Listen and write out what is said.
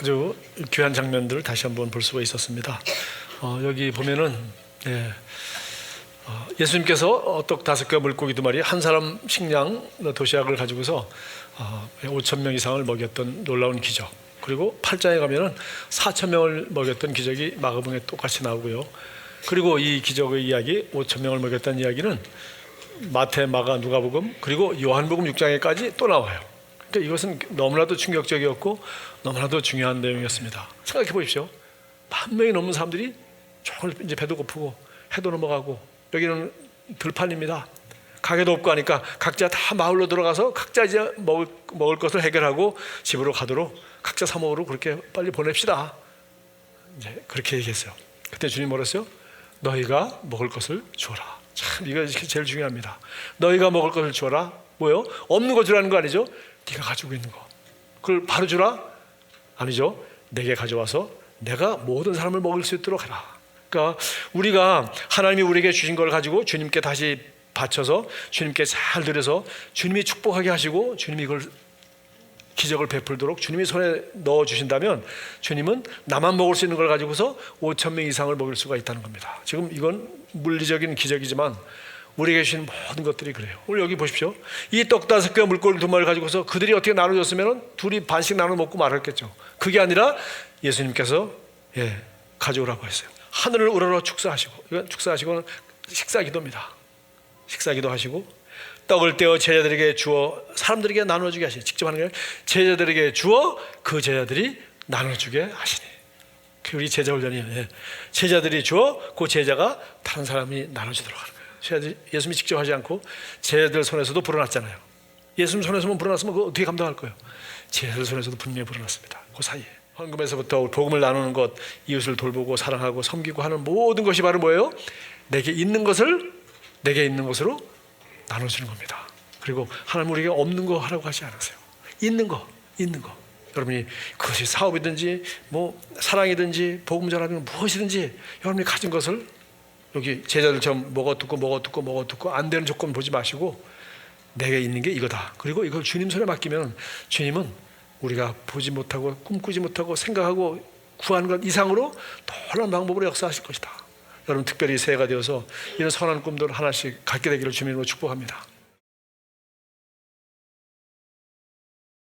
아주 귀한 장면들을 다시 한번 볼 수가 있었습니다. 어, 여기 보면은 예, 어, 예수님께서 어, 떡 다섯 개 물고기 두 마리 한 사람 식량 도시락을 가지고서 어, 5천 명 이상을 먹였던 놀라운 기적. 그리고 8장에 가면은 4천 명을 먹였던 기적이 마가복음에 똑같이 나오고요. 그리고 이 기적의 이야기 5천 명을 먹였다는 이야기는 마태, 마가, 누가복음 그리고 요한복음 6장에까지 또 나와요. 그러니까 이것은 너무나도 충격적이었고 너무나도 중요한 내용이었습니다. 생각해 보십시오. 만 명이 넘는 사람들이 정말 이제 배도 고프고 해도 넘어가고 여기는 들판입니다. 가게도 없고 하니까 각자 다 마을로 들어가서 각자 이제 먹을, 먹을 것을 해결하고 집으로 가도록 각자 사 먹으러 그렇게 빨리 보냅시다. 이제 그렇게 얘기했어요. 그때 주님 뭐랬어요? 너희가 먹을 것을 주어라. 참 이거 제일 중요합니다. 너희가 먹을 것을 주어라. 뭐요? 없는 거 주라는 거 아니죠? 네가 가지고 있는 거. 그걸 바로 주라? 아니죠. 내게 가져와서 내가 모든 사람을 먹을 수 있도록 하라. 그러니까 우리가 하나님이 우리에게 주신 걸 가지고 주님께 다시 바쳐서 주님께 잘 드려서 주님이 축복하게 하시고 주님이 이걸 기적을 베풀도록 주님이 손에 넣어 주신다면 주님은 나만 먹을 수 있는 걸 가지고서 5천 명 이상을 먹일 수가 있다는 겁니다. 지금 이건 물리적인 기적이지만 우리에게 주신 모든 것들이 그래요. 오늘 여기 보십시오. 이 떡 다섯 개 물고기 두 마리 가지고서 그들이 어떻게 나눠줬으면 둘이 반씩 나눠 먹고 말았겠죠. 그게 아니라 예수님께서 예, 가져오라고 했어요. 하늘을 우러러 축사하시고 이건 축사하시고는 식사 기도입니다. 식사 기도하시고 떡을 떼어 제자들에게 주어 사람들에게 나눠주게 하시니 직접 하는 게 제자들에게 주어 그 제자들이 나눠주게 하시니 그 우리 제자 훈련이 예. 제자들이 주어 그 제자가 다른 사람이 나눠주도록 하는 거예요. 예수님이 직접 하지 않고 제자들 손에서도 불어났잖아요. 예수님 손에서만 불어났으면 그거 어떻게 감당할 거예요? 제자들 손에서도 분명히 불어났습니다. 그 사이에 헌금에서부터 복음을 나누는 것, 이웃을 돌보고 사랑하고 섬기고 하는 모든 것이 바로 뭐예요? 내게 있는 것을 내게 있는 것으로 나눠주는 겁니다. 그리고 하나님 우리에게 없는 거 하라고 하지 않으세요. 있는 거, 있는 거. 여러분이 그것이 사업이든지 뭐 사랑이든지 복음 전하는 무엇이든지 여러분이 가진 것을 여기 제자들처럼 먹어 듣고 먹어 듣고 먹어 듣고 안 되는 조건 보지 마시고 내게 있는 게 이거다. 그리고 이걸 주님 손에 맡기면 주님은 우리가 보지 못하고 꿈꾸지 못하고 생각하고 구하는 것 이상으로 놀라운 방법으로 역사하실 것이다. 여러분 특별히 새해가 되어서 이런 선한 꿈들 하나씩 갖게 되기를 주님으로 축복합니다.